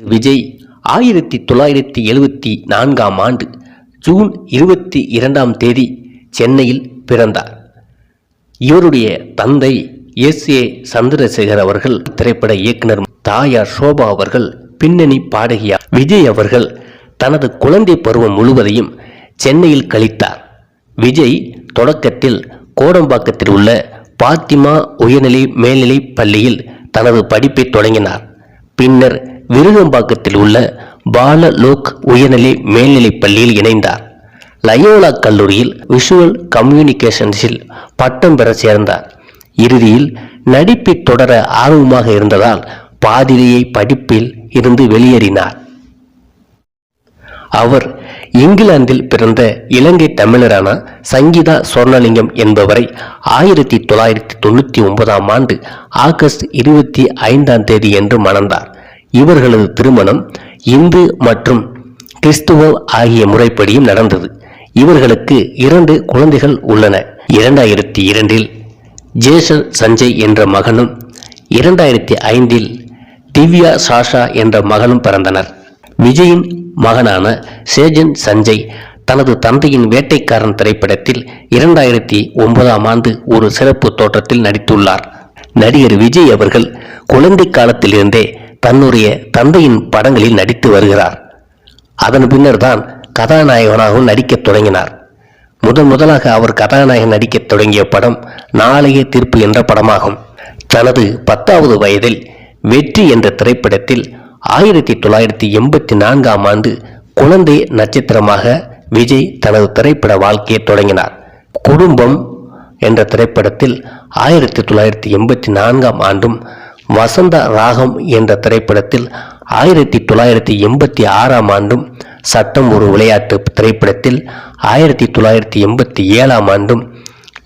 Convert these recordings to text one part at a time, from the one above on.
விஜய் ஆயிரத்தி தொள்ளாயிரத்தி எழுவத்தி நான்காம் ஆண்டு ஜூன் இருபத்தி இரண்டாம் தேதி சென்னையில் பிறந்தார். இவருடைய தந்தை எஸ். ஏ. சந்திரசேகர் அவர்கள் திரைப்பட இயக்குனர் தாயார் சோபா அவர்கள் பின்னணி பாடகியார் விஜய் அவர்கள் தனது குழந்தை பருவம் முழுவதையும் சென்னையில் கழித்தார். விஜய் தொடக்கத்தில் கோடம்பாக்கத்தில் உள்ள பாத்திமா உயர்நிலை மேல்நிலை பள்ளியில் தனது படிப்பை தொடங்கினார். பின்னர் விருகம்பாக்கத்தில் உள்ள பாலலோக் உயர்நிலை மேல்நிலைப் பள்ளியில் இணைந்தார். லயோலா கல்லூரியில் விஷுவல் கம்யூனிகேஷன்ஸில் பட்டம் பெற சேர்ந்தார். இறுதியில் நடிப்பை தொடர ஆர்வமாக இருந்ததால் பாதிரியை படிப்பில் இருந்து வெளியேறினார். அவர் இங்கிலாந்தில் பிறந்த இலங்கை தமிழரான சங்கீதா சொர்ணலிங்கம் என்பவரை ஆயிரத்தி தொள்ளாயிரத்தி தொண்ணூற்றி ஒன்பதாம் ஆண்டு ஆகஸ்ட் இருபத்தி ஐந்தாம் தேதி என்று மணந்தார். இவர்களது திருமணம் இந்து மற்றும் கிறிஸ்துவ ஆகிய முறைப்படியும் நடந்தது. இவர்களுக்கு இரண்டு குழந்தைகள் உள்ளன. இரண்டாயிரத்தி இரண்டில் ஜேசன் சஞ்சய் என்ற மகனும் இரண்டாயிரத்தி ஐந்தில் திவ்யா சாஷா என்ற மகனும் பிறந்தனர். விஜயின் மகனான சேஜன் சஞ்சய் தனது தந்தையின் வேட்டைக்காரன் திரைப்படத்தில் இரண்டாயிரத்தி ஒன்பதாம் ஆண்டு ஒரு சிறப்பு தோற்றத்தில் நடித்துள்ளார். நடிகர் விஜய் அவர்கள் குழந்தை காலத்திலிருந்தே தன்னுடைய தந்தையின் படங்களில் நடித்து வருகிறார். அதன் பின்னர் தான் கதாநாயகனாகவும் நடிக்கத் தொடங்கினார். முதன் முதலாக அவர் கதாநாயகன் நடிக்கத் தொடங்கிய படம் நாளைய தீர்ப்பு என்ற படமாகும். தனது பத்தாவது வயதில் வெற்றி என்ற திரைப்படத்தில் ஆயிரத்தி தொள்ளாயிரத்தி எண்பத்தி நான்காம் ஆண்டு குழந்தை நட்சத்திரமாக விஜய் தனது திரைப்பட வாழ்க்கையை தொடங்கினார். குடும்பம் என்ற திரைப்படத்தில் ஆயிரத்தி தொள்ளாயிரத்தி எண்பத்தி நான்காம் ஆண்டும் வசந்த ராகம் என்ற திரைப்படத்தில் ஆயிரத்தி தொள்ளாயிரத்தி எண்பத்தி ஆறாம் ஆண்டும் சட்டம் ஒரு விளையாட்டு திரைப்படத்தில் ஆயிரத்தி தொள்ளாயிரத்தி எண்பத்தி ஏழாம் ஆண்டும்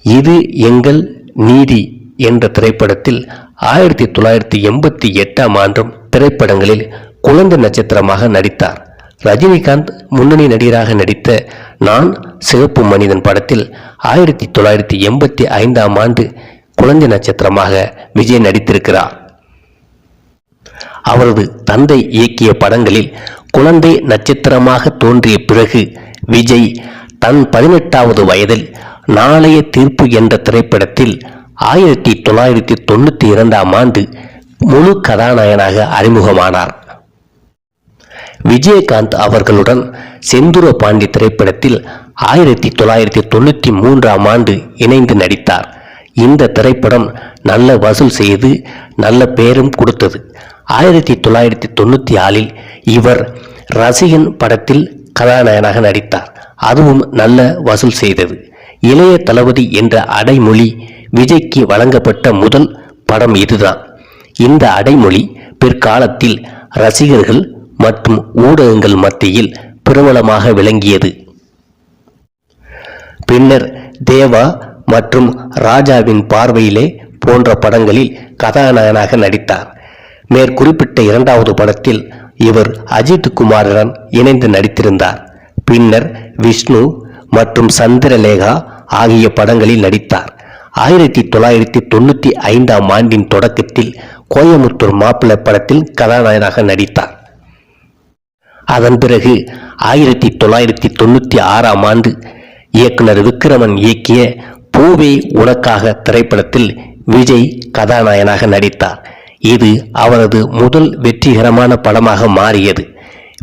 இது எங்கள் நீதி என்ற திரைப்படத்தில் ஆயிரத்தி தொள்ளாயிரத்தி எண்பத்தி எட்டாம் ஆண்டும் திரைப்படங்களில் குழந்தை நட்சத்திரமாக நடித்தார். ரஜினிகாந்த் முன்னணி நடிகராக நடித்த நான் சிவப்பு மனிதன் படத்தில் ஆயிரத்தி தொள்ளாயிரத்தி எண்பத்தி ஐந்தாம் ஆண்டு குழந்தை நட்சத்திரமாக விஜய் நடித்திருக்கிறார். அவரது தந்தை இயக்கிய படங்களில் குழந்தை நட்சத்திரமாக தோன்றிய பிறகு விஜய் தன் பதினெட்டாவது வயதில் நாளைய தீர்ப்பு என்ற திரைப்படத்தில் ஆயிரத்தி தொள்ளாயிரத்தி தொண்ணூற்றி இரண்டாம் ஆண்டு முழு கதாநாயகனாக அறிமுகமானார். விஜயகாந்த் அவர்களுடன் செந்துர பாண்டி திரைப்படத்தில் ஆயிரத்தி தொள்ளாயிரத்தி தொண்ணூற்றி மூன்றாம் ஆண்டு இணைந்து நடித்தார். இந்த திரைப்படம் நல்ல வசூல் செய்து நல்ல பெயரும் கொடுத்தது. ஆயிரத்தி தொள்ளாயிரத்தி தொண்ணூற்றி ஆறில் இவர் ரசிகன் படத்தில் கதாநாயகனாக நடித்தார். அதுவும் நல்ல வசூல் செய்தது. இளைய தளபதி என்ற அடைமொழி விஜய்க்கு வழங்கப்பட்ட முதல் படம் இதுதான். இந்த அடைமொழி பிற்காலத்தில் ரசிகர்கள் மற்றும் ஊடகங்கள் மத்தியில் பிரபலமாக விளங்கியது. பின்னர் தேவா மற்றும் ராஜாவின் பார்வையிலே போன்ற படங்களில் கதாநாயகனாக நடித்தார். மேற்குறிப்பிட்ட இரண்டாவது படத்தில் இவர் அஜித் குமாருடன் இணைந்து நடித்திருந்தார். பின்னர் விஷ்ணு மற்றும் சந்திரலேகா ஆகிய படங்களில் நடித்தார். ஆயிரத்தி தொள்ளாயிரத்தி தொண்ணூற்றி ஐந்தாம் ஆண்டின் தொடக்கத்தில் கோயமுத்தூர் மாப்பிள்ளை படத்தில் கதாநாயகனாக நடித்தார். அதன் பிறகு ஆயிரத்தி தொள்ளாயிரத்தி தொண்ணூற்றி ஆறாம் ஆண்டு இயக்குனர் விக்ரமன் இயக்கிய பூவே உனக்காக திரைப்படத்தில் விஜய் கதாநாயகனாக நடித்தார். இது அவரது முதல் வெற்றிகரமான படமாக மாறியது.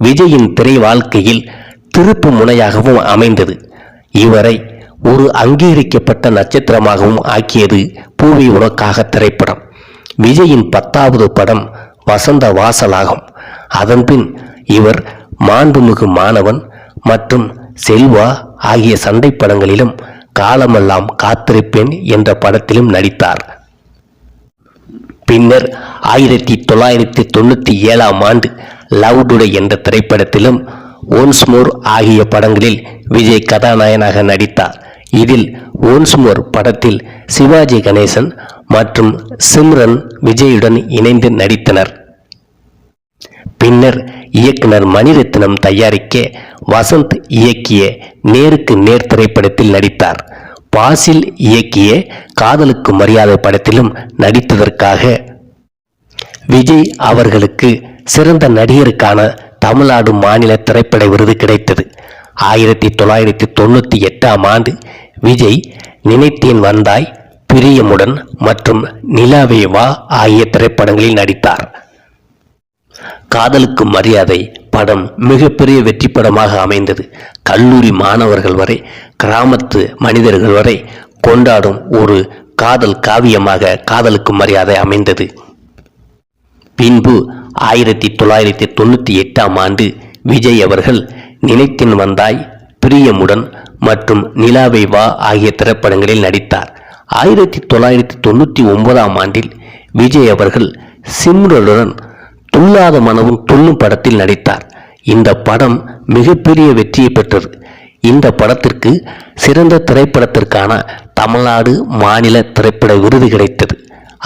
விஜயின் திரை வாழ்க்கையில் திருப்பு முனையாகவும் அமைந்தது. இவரை ஒரு அங்கீகரிக்கப்பட்ட நட்சத்திரமாகவும் ஆக்கியது பூவி உனக்காக திரைப்படம். விஜயின் பத்தாவது படம் வசந்த வாசலாகும். அதன்பின் இவர் மாண்புமிகு மாணவன் மற்றும் செல்வா ஆகிய சண்டை படங்களிலும் காலமெல்லாம் காத்திருப்பேன் என்ற படத்திலும் நடித்தார். பின்னர் ஆயிரத்தி தொள்ளாயிரத்தி தொண்ணூற்றி ஏழாம் ஆண்டு லவ் டுடே என்ற திரைப்படத்திலும் ஓன்ஸ்மோர் ஆகிய படங்களில் விஜய் கதாநாயகனாக நடித்தார். இதில் ஓன்ஸ்மோர் படத்தில் சிவாஜி கணேசன் மற்றும் சிம்ரன் விஜயுடன் இணைந்து நடித்தனர். பின்னர் இயக்குனர் மணிரத்னம் தயாரிக்க வசந்த் இயக்கிய நேருக்கு நேர் திரைப்படத்தில் நடித்தார். பாசில் இயக்கிய காதலுக்கு மரியாதை படத்திலும் நடித்ததற்காக விஜய் அவர்களுக்கு சிறந்த நடிகருக்கான தமிழ்நாடு மாநில திரைப்பட விருது கிடைத்தது. ஆயிரத்தி தொள்ளாயிரத்தி தொண்ணூற்றி எட்டாம் ஆண்டு விஜய் நினைத்தேன் வந்தாய் பிரியமுடன் மற்றும் நிலாவே வா ஆகிய திரைப்படங்களில் நடித்தார். காதலுக்கு மரியாதை படம் மிகப்பெரிய வெற்றி படமாக அமைந்தது. கல்லூரி மாணவர்கள் வரை கிராமத்து மனிதர்கள் வரை கொண்டாடும் ஒரு காதல் காவியமாக காதலுக்கு மரியாதை அமைந்தது. பின்பு ஆயிரத்தி தொள்ளாயிரத்தி தொண்ணூற்றி எட்டாம் ஆண்டு விஜய் அவர்கள் நினைத்தின் வந்தாய் பிரியமுடன் மற்றும் நிலாவை வா ஆகிய திரைப்படங்களில் நடித்தார். ஆயிரத்தி தொள்ளாயிரத்தி தொண்ணூற்றி ஒன்பதாம் ஆண்டில் விஜய் அவர்கள் சிம்ரனுடன் துள்ளாத மனமும் துள்ளும் படத்தில் நடித்தார். இந்த படம் மிகப்பெரிய வெற்றியை பெற்றது. இந்த படத்திற்கு சிறந்த திரைப்படத்திற்கான தமிழ்நாடு மாநில திரைப்பட விருது கிடைத்தது.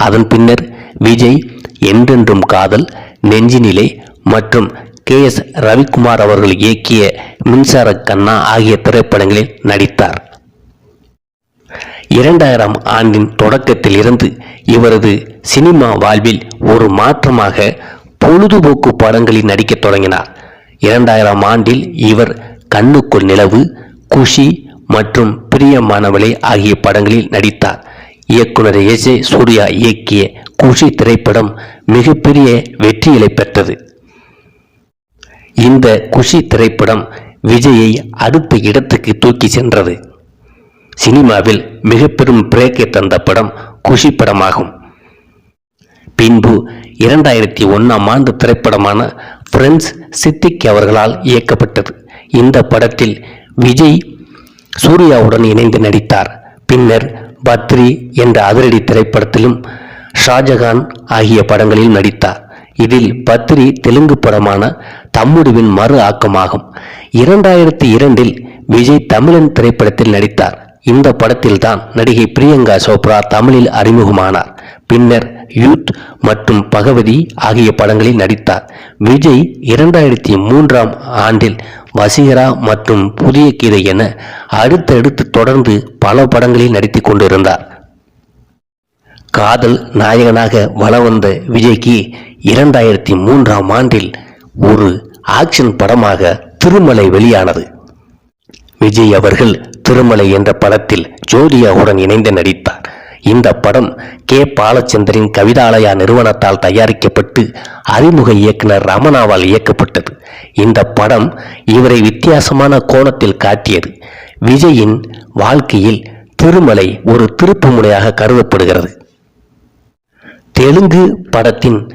அதன் பின்னர் விஜய் என்றென்றும் காதல் நெஞ்சினிலே மற்றும் கே எஸ் ரவிக்குமார் அவர்கள் இயக்கிய மின்சார கண்ணா ஆகிய திரைப்படங்களில் நடித்தார். இரண்டாயிரம் ஆண்டின் தொடக்கத்தில் இருந்து இவரது சினிமா வாழ்வில் ஒரு மாற்றமாக பொழுதுபோக்கு படங்களில் நடிக்கத் தொடங்கினார். இரண்டாயிரம் ஆண்டில் இவர் கண்ணுக்குள் நிலவு குஷி மற்றும் பிரியமானவளே ஆகிய படங்களில் நடித்தார். இயக்குனர் எஸ் ஏ சூர்யா இயக்கிய குஷி திரைப்படம் மிகப்பெரிய வெற்றிகளை பெற்றது. இந்த குஷி திரைப்படம் விஜயை அடுத்த இடத்துக்கு தூக்கி சென்றது. சினிமாவில் மிக பெரும் பிரேக்கை தந்த படம் குஷி படமாகும். பின்பு இரண்டாயிரத்தி ஒன்றாம் ஆண்டு திரைப்படமான ஃப்ரெண்ட்ஸ் சித்திக் அவர்களால் இயக்கப்பட்டது. இந்த படத்தில் விஜய் சூர்யாவுடன் இணைந்து நடித்தார். பின்னர் பத்ரி என்ற அதிரடி திரைப்படத்திலும் ஷாஜகான் ஆகிய படங்களில் நடித்தார். இதில் பத்ரி தெலுங்கு படமான தம்முடுவின் மறு ஆக்கமாகும். இரண்டாயிரத்தி இரண்டில் விஜய் தமிழன் திரைப்படத்தில் நடித்தார். இந்த படத்தில்தான் நடிகை பிரியங்கா சோப்ரா தமிழில் அறிமுகமானார். பின்னர் யூத் மற்றும் பகவதி ஆகிய படங்களில் நடித்தார். விஜய் இரண்டாயிரத்தி மூன்றாம் ஆண்டில் வசீகரா மற்றும் புதிய கீதை என அடுத்தடுத்து தொடர்ந்து பல படங்களில் நடித்துக் கொண்டிருந்தார். காதல் நாயகனாக வலம் வந்த விஜய்க்கு இரண்டாயிரத்தி மூன்றாம் ஆண்டில் ஒரு ஆக்ஷன் படமாக திருமலை வெளியானது. விஜய் அவர்கள் திருமலை என்ற படத்தில் ஜோதியாவுடன் இணைந்து நடித்தார். இந்த படம் கே. பாலச்சந்தரின் கவிதாலயா நிறுவனத்தால் தயாரிக்கப்பட்டு அறிமுக இயக்குனர் ரமணாவால் இயக்கப்பட்டது. இந்த படம் இவரை வித்தியாசமான கோணத்தில் காட்டியது. விஜயின் வாழ்க்கையில் திருமலை ஒரு திருப்பு முனையாக கருதப்படுகிறது. தெலுங்கு படத்தின்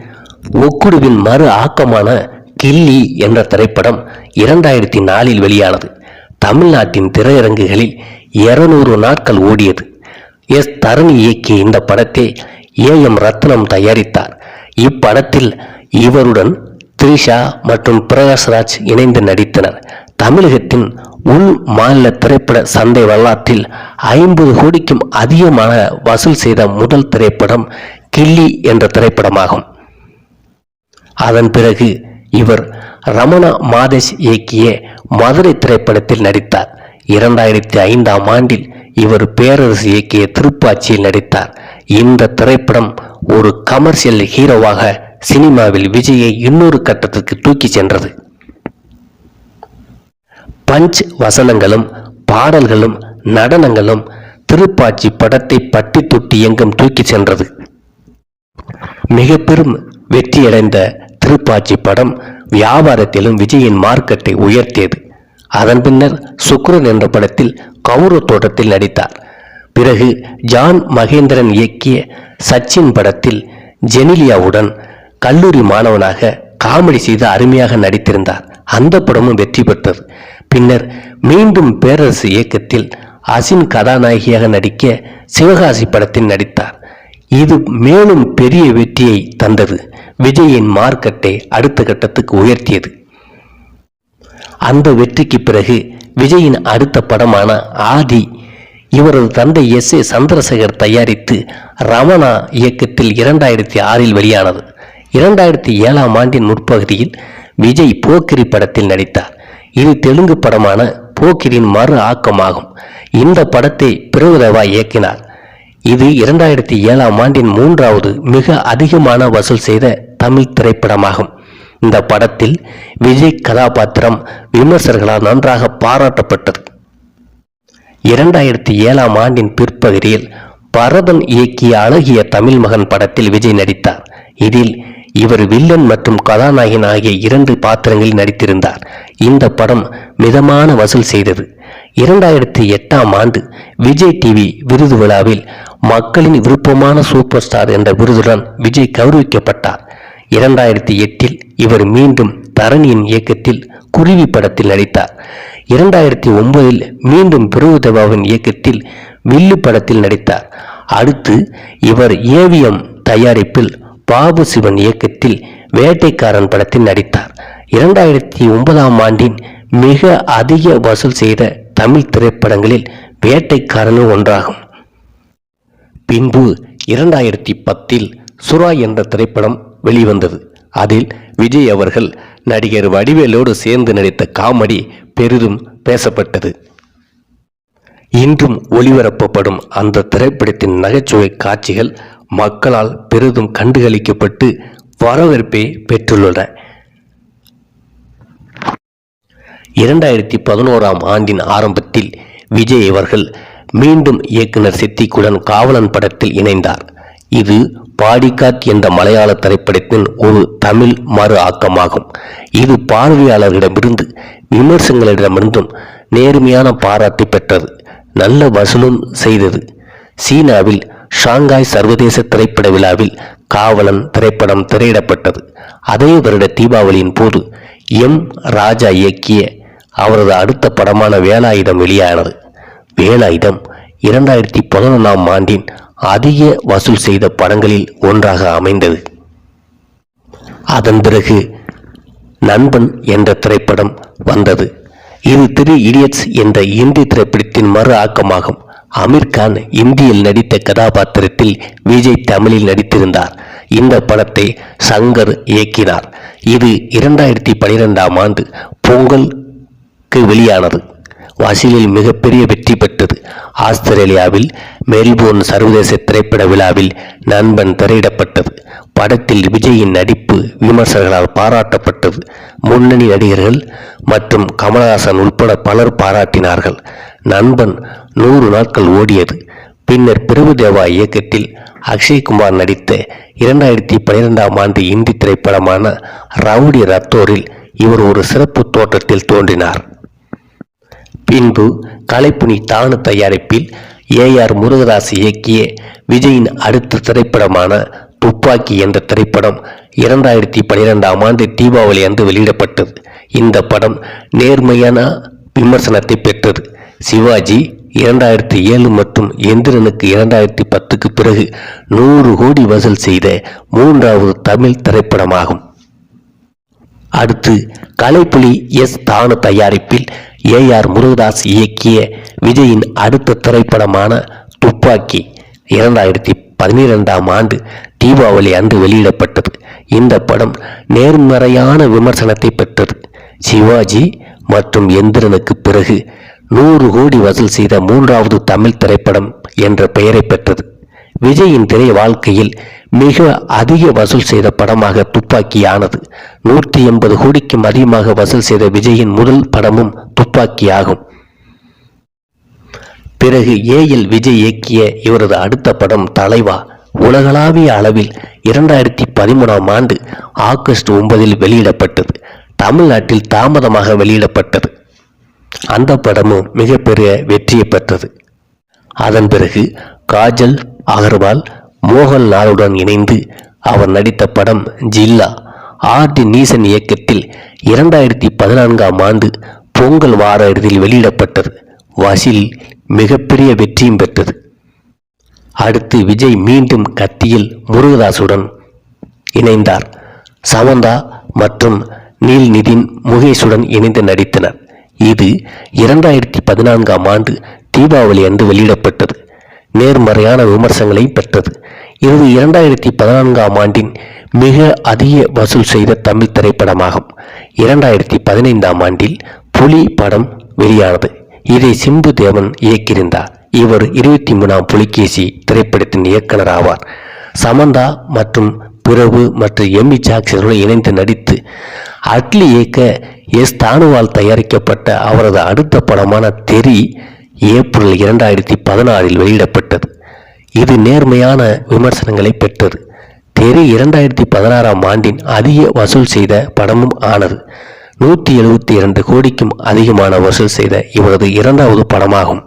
ஒக்குடுவின் மறு ஆக்கமான கில்லி என்ற திரைப்படம் இரண்டாயிரத்தி நாலில் வெளியானது. தமிழ்நாட்டின் திரையரங்குகளில் இருநூறு நாட்கள் ஓடியது. எஸ் தரணி இயக்கிய இந்த படத்தை ஏ எம் ரத்னம் தயாரித்தார். இப்படத்தில் இவருடன் த்ரிஷா மற்றும் பிரகாஷ்ராஜ் இணைந்து நடித்தனர். தமிழகத்தின் உள் மாநில திரைப்பட சந்தை வரலாற்றில் ஐம்பது கோடிக்கும் அதிகமான வசூல் செய்த முதல் திரைப்படம் கில்லி என்ற திரைப்படமாகும். அதன் பிறகு இவர் ரமணா மாதேஷ் இயக்கிய மதுரை திரைப்படத்தில் நடித்தார். இரண்டாயிரத்தி ஐந்தாம் ஆண்டில் இவர் பேரரசு இயக்கிய திருப்பாச்சியில் நடித்தார். இந்த திரைப்படம் ஒரு கமர்ஷியல் ஹீரோவாக சினிமாவில் விஜயை இன்னொரு கட்டத்திற்கு தூக்கி சென்றது. பஞ்ச் வசனங்களும் பாடல்களும் நடனங்களும் திருப்பாச்சி படத்தை பட்டி தொட்டி எங்கும் தூக்கி சென்றது. மிக பெரும் வெற்றியடைந்த திருப்பாச்சி படம் வியாபாரத்திலும் விஜயின் மார்க்கெட்டை உயர்த்தியது. அதன் பின்னர் சுக்ரன் என்ற படத்தில் கௌரவ தோட்டத்தில் நடித்தார். பிறகு ஜான் மகேந்திரன் இயக்கிய சச்சின் படத்தில் ஜெனிலியாவுடன் கல்லூரி மாணவனாக காமெடி செய்து அருமையாக நடித்திருந்தார். அந்த படமும் வெற்றி பெற்றது. பின்னர் மீண்டும் பேரரசு இயக்கத்தில் அசின் கதாநாயகியாக நடிக்க சிவகாசி படத்தில் நடித்தார். இது மேலும் பெரிய வெற்றியை தந்தது. விஜயின் மார்க்கெட்டை அடுத்த கட்டத்துக்கு உயர்த்தியது. அந்த வெற்றிக்கு பிறகு விஜயின் அடுத்த படமான ஆதி இவரது தந்தை எஸ் ஏ சந்திரசேகர் தயாரித்து ரமணா இயக்கத்தில் இரண்டாயிரத்தி ஆறில் வெளியானது. இரண்டாயிரத்தி ஏழாம் ஆண்டின் முற்பகுதியில் விஜய் போக்கிரி படத்தில் நடித்தார். இது தெலுங்கு படமான போக்கிரின் மறு ஆக்கமாகும். இந்த படத்தை பிரபுதேவா இயக்கினார். இது இரண்டாயிரத்தி ஏழாம் ஆண்டின் மூன்றாவது மிக அதிகமான வசூல் செய்த தமிழ் திரைப்படமாகும். இந்த படத்தில் விஜய் கதாபாத்திரம் விமர்சகர்களால் நன்றாக பாராட்டப்பட்டது. இரண்டாயிரத்தி ஏழாம் ஆண்டின் பிற்பகுதியில் பரதன் இயக்கிய அழகிய தமிழ் மகன் படத்தில் விஜய் நடித்தார். இதில் இவர் வில்லன் மற்றும் கதாநாயகன் ஆகிய இரண்டு பாத்திரங்களில் நடித்திருந்தார். இந்த படம் மிதமான வசூல் செய்தது. இரண்டாயிரத்தி எட்டாம் ஆண்டு விஜய் டிவி விருது விழாவில் மக்களின் விருப்பமான சூப்பர் ஸ்டார் என்ற விருதுடன் விஜய் கௌரவிக்கப்பட்டார். இரண்டாயிரத்தி எட்டில் இவர் மீண்டும் தரணியின் இயக்கத்தில் குருவி படத்தில் நடித்தார். இரண்டாயிரத்தி ஒன்பதில் மீண்டும் பிரபுதேவாவின் இயக்கத்தில் வில்லு படத்தில் நடித்தார். அடுத்து இவர் ஏவிஎம் தயாரிப்பில் பாபு சிவன் இயக்கத்தில் வேட்டைக்காரன் படத்தில் நடித்தார். இரண்டாயிரத்தி ஒன்பதாம் ஆண்டின் மிக அதிக வசூல் செய்த தமிழ் திரைப்படங்களில் வேட்டைக்காரனும் ஒன்றாகும். பின்பு இரண்டாயிரத்தி பத்தில் சுறா என்ற திரைப்படம் வெளிவந்தது. அதில் விஜய் அவர்கள் நடிகர் வடிவேலோடு சேர்ந்து நடித்த காமெடி பெரிதும் பேசப்பட்டது. இன்றும் ஒளிபரப்பப்படும் அந்த திரைப்படத்தின் நகைச்சுவை காட்சிகள் மக்களால் பெரிதும் கண்டுகளிக்கப்பட்டு வரவேற்பை பெற்றுள்ளன. இரண்டாயிரத்தி பதினோராம் ஆண்டின் ஆரம்பத்தில் விஜய் அவர்கள் மீண்டும் இயக்குனர் சித்திக்குடன் காவலன் படத்தில் இணைந்தார். இது பாடிகாட் என்ற மலையாள திரைப்படத்தின் ஒரு தமிழ் மறு ஆக்கமாகும். இது பார்வையாளர்களிடமிருந்து விமர்சகர்களிடமிருந்தும் நேர்மையான பாராட்டு பெற்றது நல்ல வசூலும் செய்தது. சீனாவில் ஷாங்காய் சர்வதேச திரைப்பட விழாவில் காவலன் திரைப்படம் திரையிடப்பட்டது. அதே வருட தீபாவளியின் போது எம். ராஜா இயக்கிய அவரது அடுத்த படமான வேலாயுதம் வெளியானது. வேலாயுதம் இரண்டாயிரத்தி பதினொன்றாம் ஆண்டின் அதிக வசூல் செய்த படங்களில் ஒன்றாக அமைந்தது. அதன் பிறகு நண்பன் என்ற திரைப்படம் வந்தது. இது திரு இடியட்ஸ் என்ற இந்தி திரைப்படத்தின் மறு ஆக்கமாகும். அமீர் கான் இந்தியில் நடித்த கதாபாத்திரத்தில் விஜய் தமிழில் நடித்திருந்தார். இந்த படத்தை சங்கர் இயக்கினார். இது இரண்டாயிரத்தி பனிரெண்டாம் ஆண்டு பொங்கலுக்கு வெளியானது. வசூலில் மிகப்பெரிய வெற்றி பெற்றது. ஆஸ்திரேலியாவில் மெல்போர்ன் சர்வதேச திரைப்பட விழாவில் நண்பன் திரையிடப்பட்டது. படத்தில் விஜயின் நடிப்பு விமர்சகர்களால் பாராட்டப்பட்டது. முன்னணி நடிகர்கள் மற்றும் கமலஹாசன் உட்பட பலர் பாராட்டினார்கள். நண்பன் நூறு நாட்கள் ஓடியது. பின்னர் பிரபுதேவா இயக்கத்தில் அக்ஷய்குமார் நடித்த இரண்டாயிரத்தி பனிரெண்டாம் ஆண்டு இந்தி திரைப்படமான ரவுடி ரத்தோரில் இவர் ஒரு சிறப்பு தோற்றத்தில் தோன்றினார். பின்பு கலைப்புனி தானு தயாரிப்பில் ஏ ஆர் முருகதாஸ் இயக்கிய விஜயின் அடுத்த திரைப்படமான துப்பாக்கி என்ற திரைப்படம் இரண்டாயிரத்தி பனிரெண்டாம் ஆண்டு தீபாவளி அன்று வெளியிடப்பட்டது. இந்த படம் நேர்மையான விமர்சனத்தை பெற்றது. சிவாஜி இரண்டாயிரத்தி ஏழு மற்றும் எந்திரனுக்கு இரண்டாயிரத்தி பத்துக்கு பிறகு நூறு கோடி வசூல் செய்த மூன்றாவது தமிழ் திரைப்படமாகும். அடுத்து கலைப்புலி எஸ் தானு தயாரிப்பில் ஏ ஆர் முருகதாஸ் இயக்கிய விஜயின் அடுத்த திரைப்படமான துப்பாக்கி இரண்டாயிரத்தி பதினிரெண்டாம் ஆண்டு தீபாவளி அன்று வெளியிடப்பட்டது. இந்த படம் நேர்மறையான விமர்சனத்தை பெற்றது. சிவாஜி மற்றும் எந்திரனுக்கு பிறகு நூறு கோடி வசூல் செய்த மூன்றாவது தமிழ் திரைப்படம் என்ற பெயரை பெற்றது. விஜயின் திரை வாழ்க்கையில் மிக அதிக வசூல் செய்த படமாக துப்பாக்கியானது நூற்றி எண்பது கோடிக்கும் அதிகமாக வசூல் செய்த விஜயின் முதல் படமும் துப்பாக்கி ஆகும். பிறகு ஏஎல் விஜய் இயக்கிய இவரது அடுத்த படம் தலைவா. உலகளாவிய அளவில் இரண்டாயிரத்தி பதிமூணாம் ஆண்டு ஆகஸ்ட் ஒன்பதில் வெளியிடப்பட்டது. தமிழ்நாட்டில் தாமதமாக வெளியிடப்பட்டது. அந்த படமும் மிகப்பெரிய வெற்றியை பெற்றது. அதன் பிறகு காஜல் அகர்வால் மோகன்லாலுடன் இணைந்து அவர் நடித்த படம் ஜில்லா. ஆர் டி நீசன் இயக்கத்தில் இரண்டாயிரத்தி பதினான்காம் ஆண்டு பொங்கல் வார இறுதியில் வெளியிடப்பட்டது. வசூலில் மிகப்பெரிய வெற்றியும் பெற்றது. அடுத்து விஜய் மீண்டும் கத்தியில் முருகதாசுடன் இணைந்தார். சமந்தா மற்றும் நீல் நிதின் முகேஷுடன் இணைந்து நடித்தனர். இது இரண்டாயிரத்தி பதினான்காம் ஆண்டு தீபாவளி அன்று வெளியிடப்பட்டது. நேர்மறையான விமர்சனங்களை பெற்றது. இது இரண்டாயிரத்தி பதினான்காம் ஆண்டின் மிக அதிக வசூல் செய்த தமிழ் திரைப்படமாகும். இரண்டாயிரத்தி பதினைந்தாம் ஆண்டில் புலி படம் வெளியானது. இதை சிம்பு தேவன் இயக்கியிருந்தார். இவர் இருபத்தி மூணாம் புலிகேசி திரைப்படத்தின் இயக்குனர் ஆவார். சமந்தா மற்றும் பிரபு மற்றும் எம்மி ஜாக்சனுடன் இணைந்து நடித்து அட்லி இயக்க எஸ். தானுவால் தயாரிக்கப்பட்ட அவரது அடுத்த படமான தெரி ஏப்ரல் இரண்டாயிரத்தி பதினாறில் வெளியிடப்பட்டது. இது நேர்மையான விமர்சனங்களை பெற்றது. தெரி இரண்டாயிரத்தி பதினாறாம் ஆண்டின் அதிக வசூல் செய்த படமும் ஆனது. நூற்றி எழுபத்தி இரண்டு கோடிக்கும் அதிகமான வசூல் செய்த இவரது இரண்டாவது படமாகும்.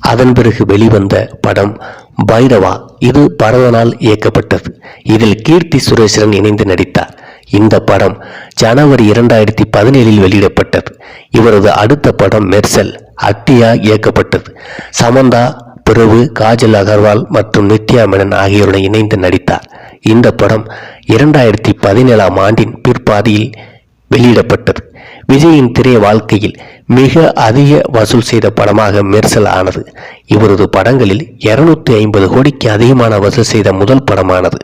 அதன் பிறகு வெளிவந்த படம் பைரவா. இது பரதனால் இயக்கப்பட்டது. இதில் கீர்த்தி சுரேஷன் இணைந்து நடித்தார். இந்த படம் ஜனவரி இரண்டாயிரத்தி பதினேழில் வெளியிடப்பட்டது. இவரது அடுத்த படம் மெர்சல் அட்டியா இயக்கப்பட்டது. சமந்தா பிரபு காஜல் அகர்வால் மற்றும் நித்யா மேனன் ஆகியோருடன் இணைந்து நடித்தார். இந்த படம் இரண்டாயிரத்தி பதினேழாம் ஆண்டின் பிற்பாதியில் வெளியிடப்பட்டது. விஜயின் திரை வாழ்க்கையில் மிக அதிக வசூல் செய்த படமாக மெர்சல் ஆனது. இவரது படங்களில் இருநூத்தி ஐம்பது கோடிக்கு அதிகமான வசூல் செய்த முதல் படமானது.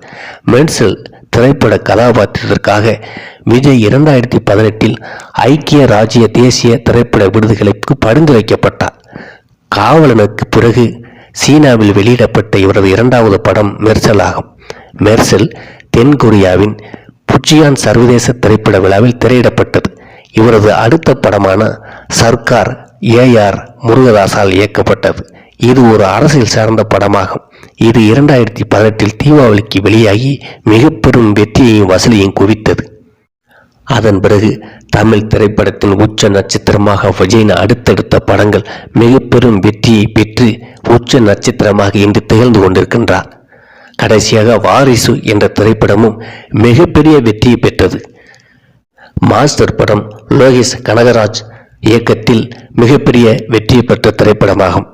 மெர்சல் திரைப்பட கதாபாத்திரத்திற்காக விஜய் இரண்டாயிரத்தி பதினெட்டில் ஐக்கிய ராஜ்ய தேசிய திரைப்பட விருதுகளுக்கு பரிந்துரைக்கப்பட்டார். காவலனுக்கு பிறகு சீனாவில் வெளியிடப்பட்ட இவரது இரண்டாவது படம் மெர்சல் ஆகும். மெர்சல் தென்கொரியாவின் புச்சியான் சர்வதேச திரைப்பட விழாவில் திரையிடப்பட்டது. இவரது அடுத்த படமான சர்க்கார் ஏஆர் முருகதாசால் இயக்கப்பட்டது. இது ஒரு அரசியல் சார்ந்த படமாகும். இது இரண்டாயிரத்தி பதினெட்டில் தீபாவளிக்கு வெளியாகி மிக பெரும் வெற்றியையும் வசூலையும் குவித்தது. அதன் பிறகு தமிழ் திரைப்படத்தின் உச்ச நட்சத்திரமாக விஜயின் அடுத்தடுத்த படங்கள் மிக பெரும் வெற்றியை பெற்று உச்ச நட்சத்திரமாக இன்று திகழ்ந்து கொண்டிருக்கின்றார். கடைசியாக வாரிசு என்ற திரைப்படமும் மிகப்பெரிய வெற்றியை பெற்றது. மாஸ்டர் படம் லோகேஷ் கனகராஜ் இயக்கத்தில் மிகப்பெரிய வெற்றி பெற்ற திரைப்படமாகும்.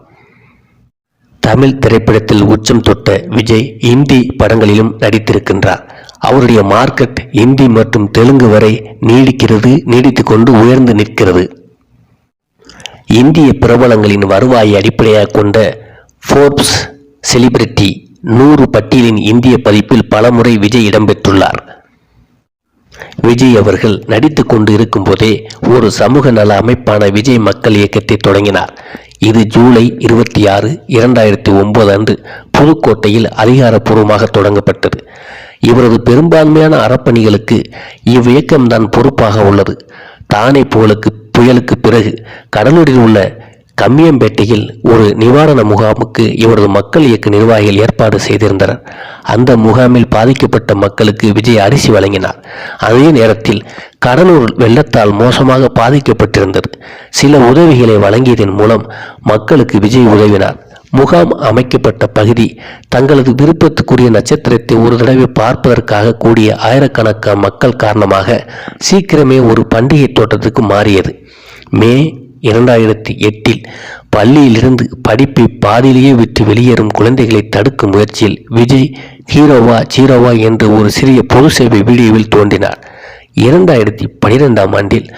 தமிழ் திரைப்படத்தில் உச்சம் தொட்ட விஜய் இந்தி படங்களிலும் நடித்திருக்கின்றார். அவருடைய மார்க்கெட் இந்தி மற்றும் தெலுங்கு வரை நீடிக்கிறது நீடித்து கொண்டு உயர்ந்து நிற்கிறது. இந்திய பிரபலங்களின் வருவாயை அடிப்படையாக கொண்ட ஃபோர்ப்ஸ் செலிபிரிட்டி நூறு பட்டியலின் இந்திய பதிப்பில் பலமுறை விஜய் இடம்பெற்றுள்ளார் விஜய் அவர்கள் நடித்து கொண்டு இருக்கும்போதே ஒரு சமூக நல அமைப்பான விஜய் மக்கள் இயக்கத்தை தொடங்கினார். இது ஜூலை இருபத்தி ஆறு இரண்டாயிரத்தி ஒன்பது அன்று புதுக்கோட்டையில் அதிகாரப்பூர்வமாக தொடங்கப்பட்டது. இவரது பெரும்பான்மையான அறப்பணிகளுக்கு இவ்வியக்கம்தான் பொறுப்பாக உள்ளது. தானே புகழுக்கு புயலுக்கு பிறகு கடலூரில் உள்ள கம்மியம்பேட்டையில் ஒரு நிவாரண முகாமுக்கு இவரது மக்கள் இயக்க நிர்வாகிகள் ஏற்பாடு செய்திருந்தனர். அந்த முகாமில் பாதிக்கப்பட்ட மக்களுக்கு விஜய் அரிசி வழங்கினார். அதே நேரத்தில் கடலூர் வெள்ளத்தால் மோசமாக பாதிக்கப்பட்டிருந்தது. சில உதவிகளை வழங்கியதன் மூலம் மக்களுக்கு விஜய் உதவினார். முகாம் அமைக்கப்பட்ட பகுதி தங்களது விருப்பத்துக்குரிய நட்சத்திரத்தை ஒரு தடவை பார்ப்பதற்காக கூடிய ஆயிரக்கணக்கான மக்கள் காரணமாக சீக்கிரமே ஒரு பண்டிகை தோட்டத்துக்கு மாறியது. மே இரண்டாயிரத்தி எட்டில் பள்ளியிலிருந்து படிப்பை பாதியிலேயே விட்டு வெளியேறும் குழந்தைகளை தடுக்கும் முயற்சியில் விஜய் ஹீரோவா ஜீரோவா என்ற ஒரு சிறிய பொது சேவை வீடியோவில் தோன்றினார். இரண்டாயிரத்தி பனிரெண்டாம் ஆண்டில்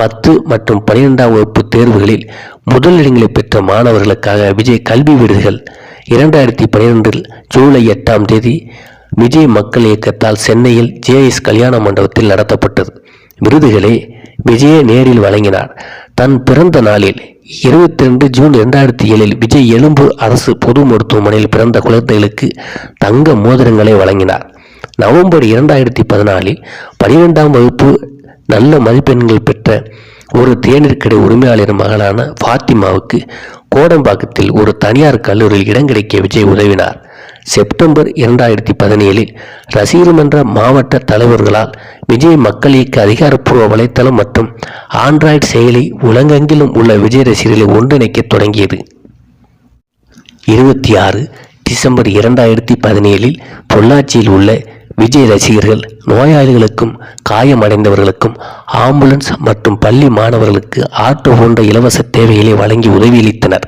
பத்து மற்றும் பனிரெண்டாம் வகுப்பு தேர்வுகளில் முதலிடங்களை பெற்ற மாணவர்களுக்காக விஜய் கல்வி விருதுகள் இரண்டாயிரத்தி பனிரெண்டில் ஜூலை எட்டாம் தேதி விஜய் மக்கள் இயக்கத்தால் சென்னையில் ஜேஎஸ் கல்யாண மண்டபத்தில் நடத்தப்பட்டது. விருதுகளை விஜய நேரில் வழங்கினார். தன் பிறந்த நாளில் இருபத்தி ரெண்டு ஜூன் இரண்டாயிரத்தி ஏழில் விஜய் எழும்பூர் அரசு பொது மருத்துவமனையில் பிறந்த குழந்தைகளுக்கு தங்க மோதிரங்களை வழங்கினார். நவம்பர் இரண்டாயிரத்தி பதினாலில் பனிரெண்டாம் வகுப்பு நல்ல மதிப்பெண்கள் பெற்ற ஒரு தேநீர் கடை உரிமையாளர் மகளான ஃபாத்திமாவுக்கு கோடம்பாக்கத்தில் ஒரு தனியார் கல்லூரியில் இடம் கிடைக்க விஜய் உதவினார். செப்டம்பர் இரண்டாயிரத்தி பதினேழில் ரசிகர் மன்ற மாவட்ட தலைவர்களால் விஜய் மக்கள் இயக்க அதிகாரப்பூர்வ வலைத்தளம் மற்றும் ஆண்ட்ராய்டு செயலி உலகெங்கிலும் உள்ள விஜய் ரசிகர்களை ஒன்றிணைக்க தொடங்கியது. இருபத்தி ஆறு டிசம்பர் இரண்டாயிரத்தி பதினேழில் பொள்ளாச்சியில் உள்ள விஜய் ரசிகர்கள் நோயாளிகளுக்கும் காயமடைந்தவர்களுக்கும் ஆம்புலன்ஸ் மற்றும் பள்ளி மாணவர்களுக்கு ஆட்டோ போன்ற இலவச தேவைகளை வழங்கி உதவியளித்தனர்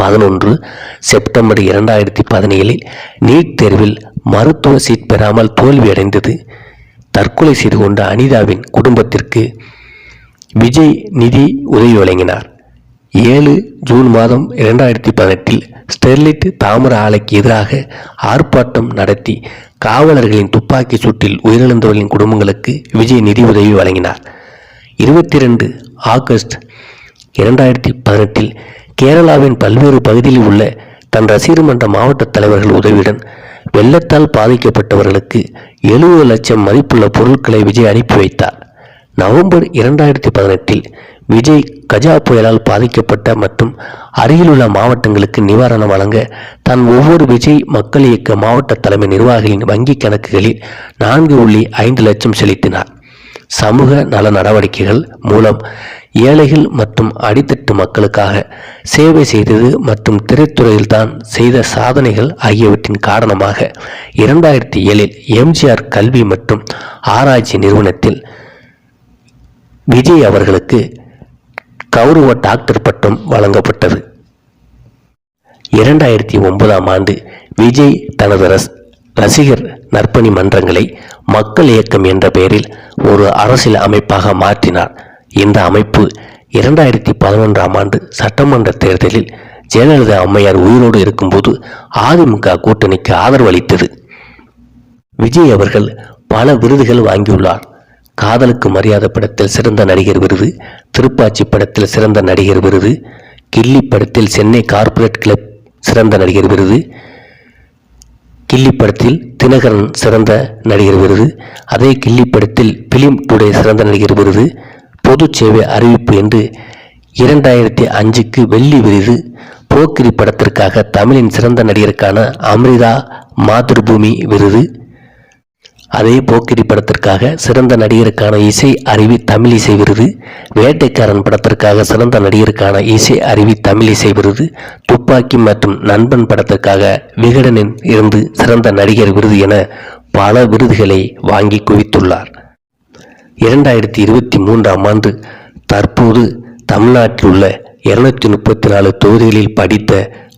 பதினொன்று செப்டம்பர் இரண்டாயிரத்தி பதினேழில் நீட் தேர்வில் மருத்துவ சீட் பெறாமல் தோல்வியடைந்தது. தற்கொலை செய்து கொண்ட அனிதாவின் குடும்பத்திற்கு விஜய் நிதி உதவி வழங்கினார். ஏழு ஜூன் மாதம் இரண்டாயிரத்தி பதினெட்டில் ஸ்டெர்லைட் தாமிர ஆலைக்கு எதிராக ஆர்ப்பாட்டம் நடத்தி காவலர்களின் துப்பாக்கி சூட்டில் உயிரிழந்தவர்களின் குடும்பங்களுக்கு விஜய் நிதி உதவி வழங்கினார். இருபத்தி ரெண்டு ஆகஸ்ட் இரண்டாயிரத்தி பதினெட்டில் கேரளாவின் பல்வேறு பகுதியில் உள்ள தன் ரசிகர் மன்ற மாவட்ட தலைவர்கள் உதவியுடன் வெள்ளத்தால் பாதிக்கப்பட்டவர்களுக்கு எழுபது லட்சம் மதிப்புள்ள பொருட்களை விஜய் அனுப்பி வைத்தார். நவம்பர் இரண்டாயிரத்தி பதினெட்டில் விஜய் கஜா புயலால் பாதிக்கப்பட்ட மற்றும் அருகிலுள்ள மாவட்டங்களுக்கு நிவாரணம் வழங்க தான் ஒவ்வொரு விஜய் மக்கள் இயக்க மாவட்ட தலைமை நிர்வாகிகளின் வங்கிக் கணக்குகளில் நான்கு புள்ளி ஐந்து லட்சம் செலுத்தினார். சமூக நல நடவடிக்கைகள் மூலம் ஏழைகள் மற்றும் அடித்தட்டு மக்களுக்காக சேவை செய்தது மற்றும் திரைத்துறையில் தான் செய்த சாதனைகள் ஆகியவற்றின் காரணமாக இரண்டாயிரத்தி ஏழில் எம்ஜிஆர் கல்வி மற்றும் ஆராய்ச்சி நிறுவனத்தில் விஜய் அவர்களுக்கு கௌரவ டாக்டர் பட்டம் வழங்கப்பட்டது. இரண்டாயிரத்தி ஒன்பதாம் ஆண்டு விஜய் தனது ரஸ் ரசிகர் நற்பணி மன்றங்களை மக்கள் இயக்கம் என்ற பெயரில் ஒரு அரசியல் அமைப்பாக மாற்றினார். இந்த அமைப்பு இரண்டாயிரத்தி பதினொன்றாம் ஆண்டு சட்டமன்ற தேர்தலில் ஜெயலலிதா அம்மையார் உயிரோடு இருக்கும்போது அதிமுக கூட்டணிக்கு ஆதரவு அளித்தது. விஜய் அவர்கள் பல விருதுகள் வாங்கியுள்ளார். காதலுக்கு மரியாதை படத்தில் சிறந்த நடிகர் விருது திருப்பாச்சி படத்தில் சிறந்த நடிகர் விருது கில்லி படத்தில் சென்னை கார்ப்பரேட் கிளப் சிறந்த நடிகர் விருது கில்லி படத்தில் தினகரன் சிறந்த நடிகர் விருது அதே கில்லி படத்தில் பிலிம் டுடே சிறந்த நடிகர் விருது பொது சேவை அறிவிப்பு என்று இரண்டாயிரத்தி அஞ்சுக்கு வெள்ளி விருது போக்கிரி படத்திற்காக தமிழின் சிறந்த நடிகருக்கான அமிர்தா மாதிருபூமி விருது அதே போக்கிரி படத்திற்காக சிறந்த நடிகருக்கான இசை அறிவி தமிழ் இசை விருது வேட்டைக்காரன் படத்திற்காக சிறந்த நடிகருக்கான இசை அறிவி தமிழ் இசை விருது துப்பாக்கி மற்றும் நண்பன் படத்திற்காக விகடனின் இருந்து சிறந்த நடிகர் விருது என பல விருதுகளை வாங்கி குவித்துள்ளார். இரண்டாயிரத்தி இருபத்தி மூன்றாம் ஆண்டு தற்போது தமிழ்நாட்டில் உள்ள இருநூத்தி முப்பத்தி நாலு தொகுதிகளில் படித்த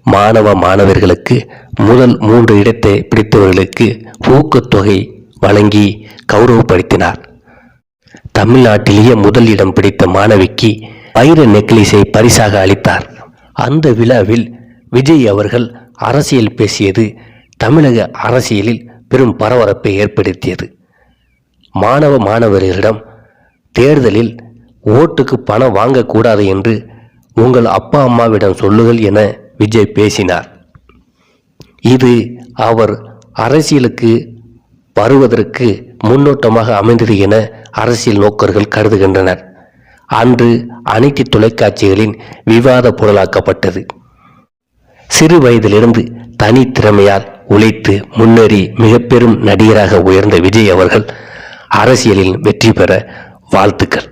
மாணவ மாணவர்களுக்கு முதல் மூன்று இடத்தை பிடித்தவர்களுக்கு ஊக்கத்தொகை வழங்கி கௌரவப்படுத்தினார். தமிழ்நாட்டிலேயே முதல் இடம் பிடித்த மாணவிக்கு வைர நெக்லஸை பரிசாக அளித்தார். அந்த விழாவில் விஜய் அவர்கள் அரசியல் பேசியது தமிழக அரசியலில் பெரும் பரபரப்பை ஏற்படுத்தியது. மாணவ மாணவர்களிடம் தேர்தலில் ஓட்டுக்கு பணம் வாங்கக்கூடாது என்று உங்கள் அப்பா அம்மாவிடம் சொல்லுங்கள் என விஜய் பேசினார். இது அவர் அரசியலுக்கு வருவதற்கு முன்னோட்டமாக அமைந்தது என அரசியல் நோக்கர்கள் கருதுகின்றனர். அன்று அனைத்து தொலைக்காட்சிகளின் விவாத பொருளாக்கப்பட்டது. சிறு வயதிலிருந்து தனித்திறமையால் உழைத்து முன்னேறி மிக பெரும் நடிகராக உயர்ந்த விஜய் அவர்கள் அரசியலில் வெற்றி பெற வாழ்த்துக்கள்.